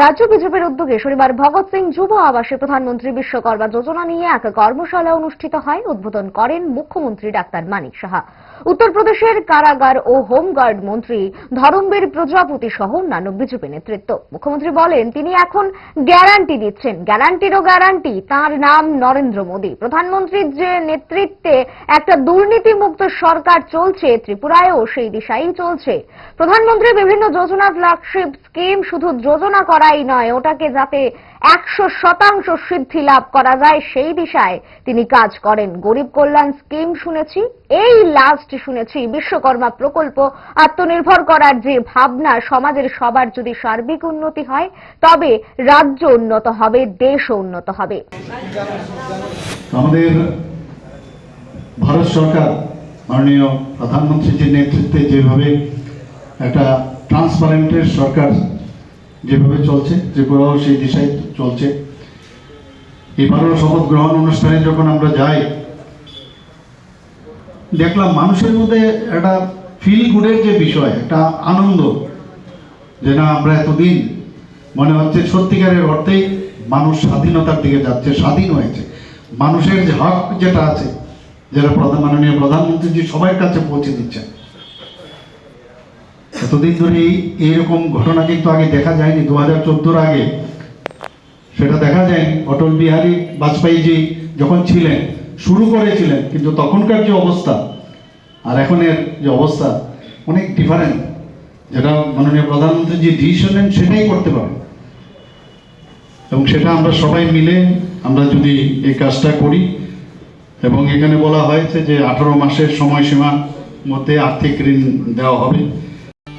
রাজ্য বিজেপির উদ্যোগে শনিবার ভগৎ সিং যুব আবাসে প্রধানমন্ত্রী বিশ্বকর্মা যোজনা নিয়ে এক কর্মশালা অনুষ্ঠিত হয়। উদ্বোধন করেন মুখ্যমন্ত্রী ডাক্তার মানিক সাহা। উত্তরপ্রদেশের কারাগার ও হোমগার্ড মন্ত্রী ধরমবীর প্রজাপতি সহ অন্যান্য বিজেপি নেতৃত্ব। মুখ্যমন্ত্রী বলেন, তিনি এখন গ্যারান্টি দিচ্ছেন, গ্যারান্টিরও গ্যারান্টি, তার নাম নরেন্দ্র মোদী। প্রধানমন্ত্রীর যে নেতৃত্বে একটা দুর্নীতিমুক্ত সরকার চলছে, ত্রিপুরায়ও সেই দিশাই চলছে। প্রধানমন্ত্রী বিভিন্ন যোজনা ফ্ল্যাগশিপ স্কিম শুধু যোজনা করাই নয়, ওটাকে যাতে একশো শতাংশ সিদ্ধি লাভ করা যায় সেই দিশায় তিনি কাজ করেন। গরিব কল্যাণ স্কিম শুনেছি, এই লাস্ট শুনেছি। বিশ্বকর্মা প্রকল্প আত্মনির্ভর করার যে ভাবনা সমাজের সবার যদি সার্বিক উন্নতি হয়, তবে রাজ্য উন্নত হবে দেশ উন্নত হবে। আমাদের ভারত সরকার মাননীয় প্রধানমন্ত্রীজির নেতৃত্বে যেভাবে একটা ট্রান্সপারেন্টের সরকার যেভাবে চলছে, ত্রিপুরাও সেই দিশায় চলছে। এবারও শপথ গ্রহণ অনুষ্ঠানে যখন আমরা যাই, দেখলাম মানুষের মধ্যে একটা ফিল গুডের যে বিষয়, একটা আনন্দ যে না, আমরা এতদিন মনে হচ্ছে সত্যিকারের অর্থেই মানুষ স্বাধীনতার দিকে যাচ্ছে, স্বাধীন হয়েছে। মানুষের যে হক যেটা আছে, যেটা প্রধান মাননীয় প্রধানমন্ত্রীজি সবার কাছে পৌঁছে দিচ্ছেন। এতদিন ধরে এই এইরকম ঘটনা কিন্তু আগে দেখা যায়নি। দু হাজার চোদ্দোর আগে। সেটা দেখা যায়নি অটল বিহারী বাজপেয়ীজি যখন ছিলেন, শুরু করেছিলেন, কিন্তু তখনকার যে অবস্থা আর এখনের যে অবস্থা, অনেক ডিফারেন্ট যেটা মাননীয় প্রধানমন্ত্রী যে ডিসিশন নেন সেটাই করতে পারেন। এবং সেটা আমরা সবাই মিলে আমরা যদি এই কাজটা করি, এবং এখানে বলা হয়েছে যে আঠারো মাসের সময়সীমার মধ্যে আর্থিক ঋণ দেওয়া হবে।